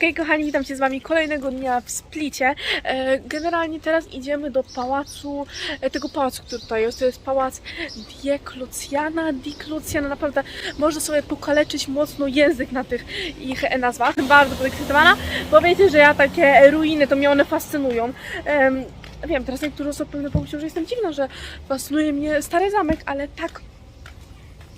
Okej, kochani, witam się z Wami kolejnego dnia w Splicie. E, Generalnie teraz idziemy do pałacu, e, tego pałacu, który tutaj jest. To jest pałac Dieklucjana, Dieklucjana. Naprawdę można sobie pokaleczyć mocno język na tych ich e, nazwach. Bardzo podekscytowana, bo wiecie, że ja takie ruiny, to mnie one fascynują. Em, Wiem, teraz niektóre osoby pewnie pomyślą, że jestem dziwna, że fascynuje mnie stary zamek, ale tak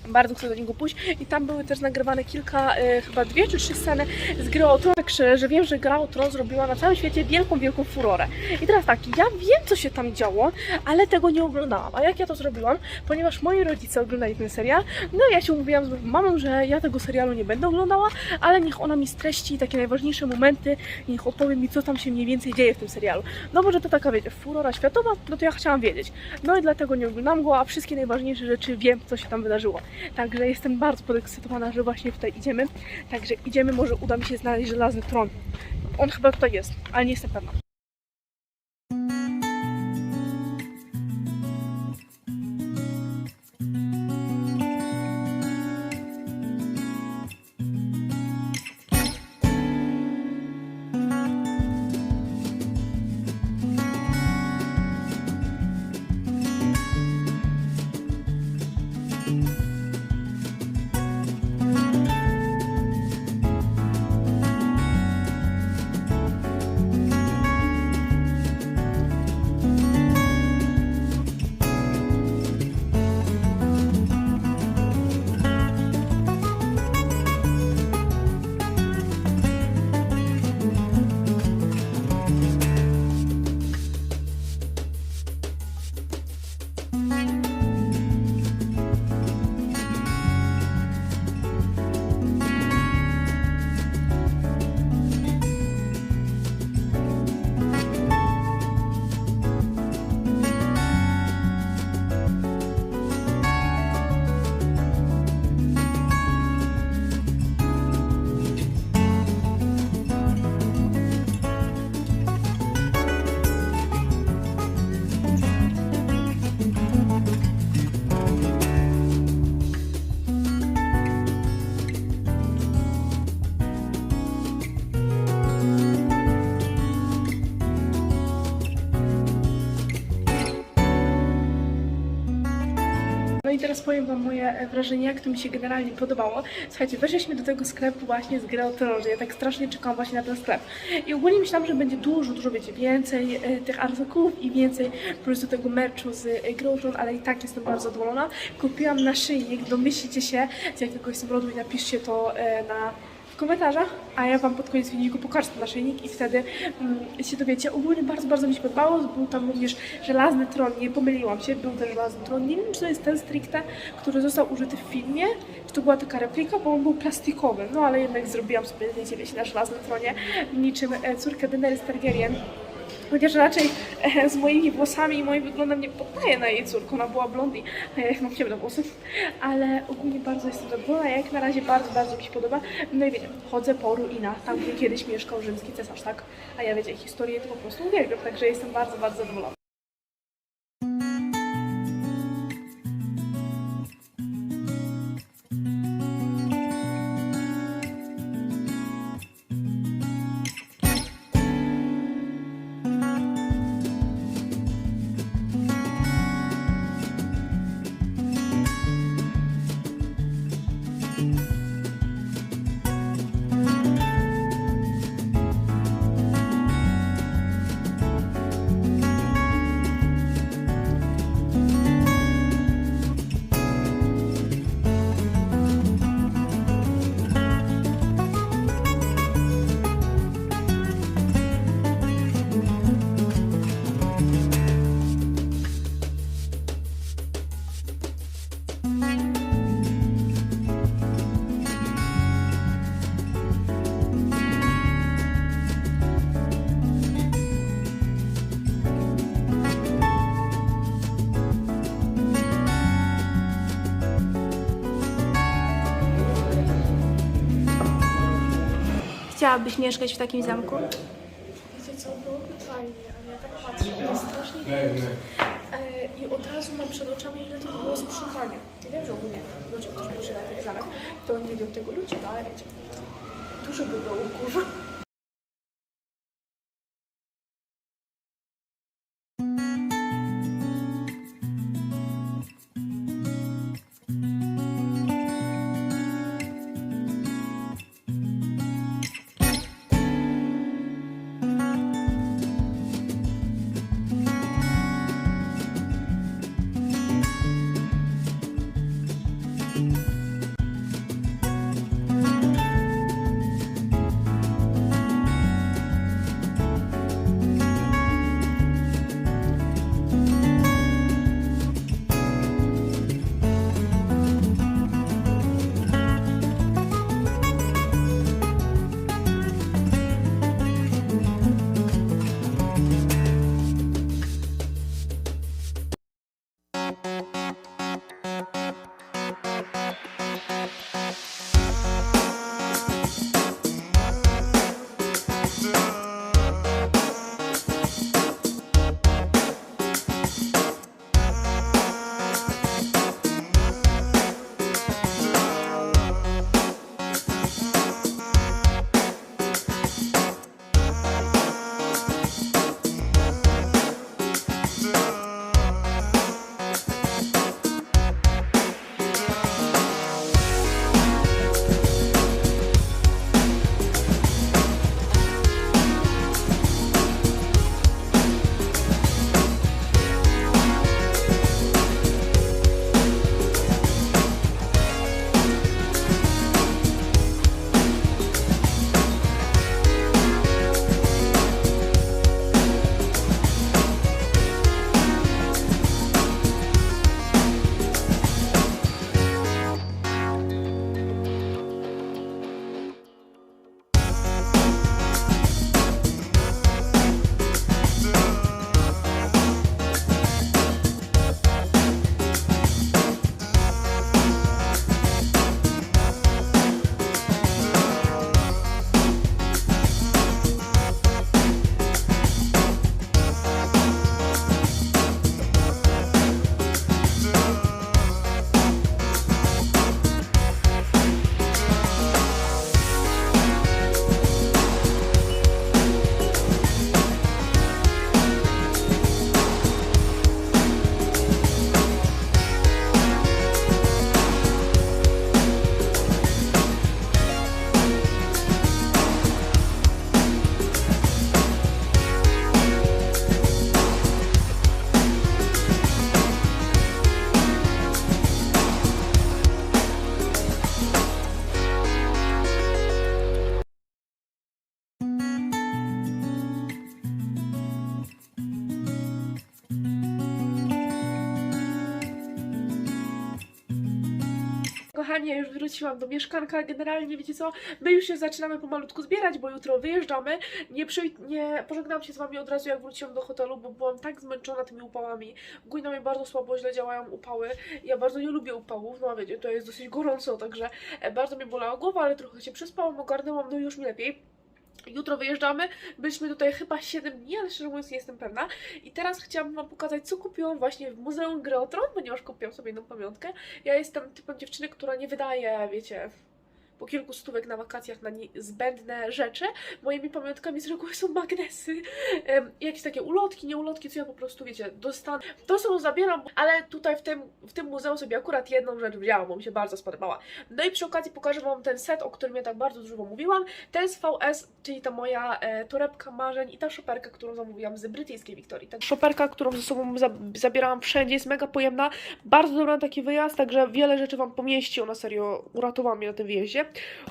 bardzo chcę do niego pójść i tam były też nagrywane kilka, e, chyba dwie czy trzy sceny z gry o Tron, że wiem, że gra o Tron zrobiła na całym świecie wielką, wielką furorę. I teraz tak, ja wiem co się tam działo, ale tego nie oglądałam. A jak ja to zrobiłam? Ponieważ moi rodzice oglądali ten serial, no ja się umówiłam z mamą, że ja tego serialu nie będę oglądała, ale niech ona mi streści takie najważniejsze momenty, niech opowie mi co tam się mniej więcej dzieje w tym serialu. No może to taka, wiecie, furora światowa, no to ja chciałam wiedzieć. No i dlatego nie oglądam go, a wszystkie najważniejsze rzeczy wiem, co się tam wydarzyło. Także jestem bardzo podekscytowana, że właśnie tutaj idziemy. Także idziemy, może uda mi się znaleźć żelazny tron. On chyba tutaj jest, ale nie jestem pewna. Teraz powiem Wam moje e, wrażenie, jak to mi się generalnie podobało. Słuchajcie, weszliśmy do tego sklepu właśnie z Grę o Tron, że ja tak strasznie czekałam właśnie na ten sklep. I ogólnie myślałam, że będzie dużo, dużo, wiecie, więcej e, tych artykułów i więcej po prostu tego merchu z e, Tron, ale i tak jestem bardzo zadowolona. Kupiłam naszyjnik, domyślicie się z jakiego jestem rodu i napiszcie to na w komentarzach, a ja Wam pod koniec filmiku pokażę ten naszyjnik i wtedy mm, się dowiecie. Ogólnie bardzo, bardzo mi się podobało. Był tam również żelazny tron, nie pomyliłam się, był też żelazny tron. Nie wiem, czy to jest ten stricte, który został użyty w filmie, czy to była taka replika, bo on był plastikowy. No ale jednak zrobiłam sobie zdjęcie, wiecie, na żelaznym tronie, niczym e, córka Daenerys Targaryen. Chociaż raczej e, z moimi włosami i moim wyglądem nie poddaje na jej córkę, ona była blondi, a ja mam ciemne włosy. Ale ogólnie bardzo jestem zadowolona, jak na razie bardzo, bardzo mi się podoba. No i wiecie, chodzę po ruinach, tam gdzie kiedyś mieszkał rzymski cesarz, tak? A ja wiecie, historię to po prostu uwielbiam, także jestem bardzo, bardzo zadowolona. you Chciałabyś mieszkać w takim zamku? Wiecie co, byłoby fajnie, ale ja tak patrzę, to jest strasznie wielkie. E, I od razu mam przed oczami, ile to było sprzątania. Ja wiem, że ogólnie ludzie, którzy przyjdą na ten zamek, to nie wiem tego ludzi, no ale wiecie, dużo by było kurwa. Ja już wróciłam do mieszkanka. Generalnie, wiecie co, my już się zaczynamy pomalutku zbierać, bo jutro wyjeżdżamy. Nie, przyj- nie pożegnałam się z wami od razu, jak wróciłam do hotelu, bo byłam tak zmęczona tymi upałami. Ogólnie na mnie bardzo słabo, źle działają upały. Ja bardzo nie lubię upałów, no wiecie, to jest dosyć gorąco, także e, bardzo mnie bolała głowa, ale trochę się przespałam, ogarnęłam, no już mi lepiej. Jutro wyjeżdżamy. Byliśmy tutaj chyba 7 dni, ale szczerze mówiąc nie jestem pewna. I teraz chciałabym Wam pokazać, co kupiłam właśnie w Muzeum Gry o Tron, ponieważ kupiłam sobie jedną pamiątkę. Ja jestem typem dziewczyny, która nie wydaje, wiecie, po kilku stówek na wakacjach na zbędne rzeczy. Moimi pamiątkami z reguły są magnesy, em, jakieś takie ulotki, nie ulotki, co ja po prostu, wiecie, dostanę. To sobie zabieram, ale tutaj w tym, w tym muzeum sobie akurat jedną rzecz wzięłam, bo mi się bardzo spodobała. No i przy okazji pokażę Wam ten set, o którym ja tak bardzo dużo mówiłam. Ten z VS, czyli ta moja e, torebka marzeń i ta szoperka, którą zamówiłam z brytyjskiej Wiktorii. Ta szoperka, którą ze sobą za, zabierałam wszędzie, jest mega pojemna, bardzo dobra na taki wyjazd, także wiele rzeczy Wam pomieści, ona serio uratowała mnie na tym wyjeździe.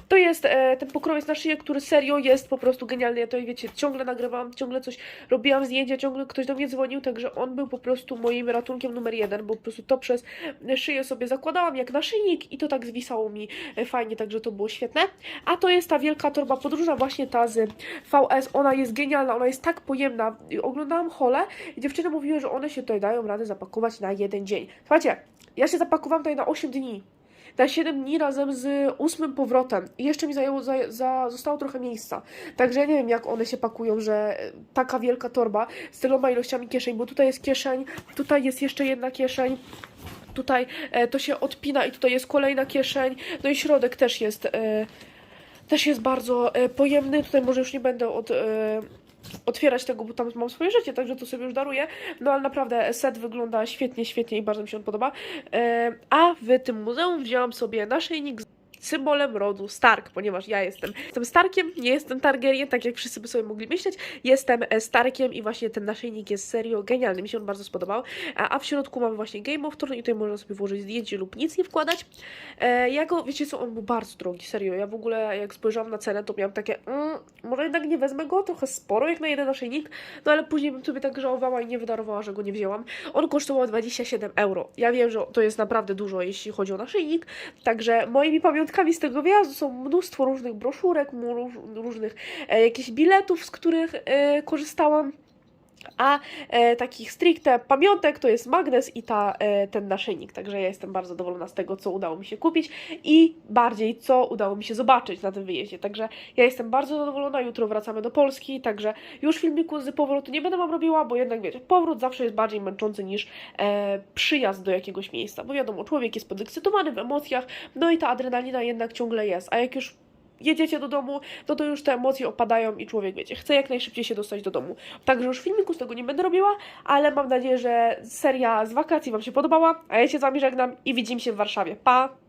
To jest e, ten pokrowiec na szyję, który serio jest po prostu genialny, ja to wiecie, ciągle nagrywałam, ciągle coś robiłam zdjęcia, ciągle ktoś do mnie dzwonił, także on był po prostu moim ratunkiem numer jeden, bo po prostu to przez szyję sobie zakładałam jak naszyjnik i to tak zwisało mi e, fajnie, także to było świetne. A to jest ta wielka torba podróżna, właśnie ta z VS, ona jest genialna, ona jest tak pojemna. Oglądałam hole i dziewczyny mówiły, że one się tutaj dają radę zapakować na jeden dzień. Słuchajcie, ja się zapakowałam tutaj na 8 dni. Na 7 dni razem z ósmym powrotem. I jeszcze mi zajęło, za, za, zostało trochę miejsca. Także ja nie wiem, jak one się pakują, że taka wielka torba z tyloma ilościami kieszeń, bo tutaj jest kieszeń, tutaj jest jeszcze jedna kieszeń, tutaj e, to się odpina i tutaj jest kolejna kieszeń, no i środek też jest, e, też jest bardzo e, pojemny. Tutaj może już nie będę od, e, otwierać tego, bo tam mam swoje życie, także to sobie już daruję. No ale naprawdę set wygląda świetnie, świetnie i bardzo mi się on podoba. E, a w tym muzeum wzięłam sobie naszyjnik z symbolem rodu Stark, ponieważ ja jestem, jestem Starkiem, nie jestem Targaryen, tak jak wszyscy by sobie mogli myśleć. Jestem e, Starkiem i właśnie ten naszyjnik jest serio genialny, mi się on bardzo spodobał. A, w środku mamy właśnie Game of Thrones i tutaj można sobie włożyć zdjęcie lub nic nie wkładać. E, ja go, wiecie co, on był bardzo drogi, serio. Ja w ogóle jak spojrzałam na cenę, to miałam takie, mm, może jednak nie wezmę go, trochę sporo jak na jeden naszyjnik, no ale później bym sobie tak żałowała i nie wydarowała, że go nie wzięłam. On kosztował 27 euro. Ja wiem, że to jest naprawdę dużo, jeśli chodzi o naszyjnik, także moimi pamiątkami z tego wyjazdu są mnóstwo różnych broszurek, różnych e, jakichś biletów, z których e, korzystałam. A e, takich stricte pamiątek to jest magnes i ta, e, ten naszyjnik. Także ja jestem bardzo zadowolona z tego, co udało mi się kupić i bardziej, co udało mi się zobaczyć na tym wyjeździe. Także ja jestem bardzo zadowolona. Jutro wracamy do Polski, także już filmiku z powrotu nie będę Wam robiła, bo jednak wiecie, powrót zawsze jest bardziej męczący niż e, przyjazd do jakiegoś miejsca. Bo wiadomo, człowiek jest podekscytowany w emocjach, no i ta adrenalina jednak ciągle jest. A jak już jedziecie do domu, no to już te emocje opadają i człowiek, wiecie, chce jak najszybciej się dostać do domu. Także już filmiku z tego nie będę robiła, ale mam nadzieję, że seria z wakacji Wam się podobała, a ja się z Wami żegnam i widzimy się w Warszawie. Pa!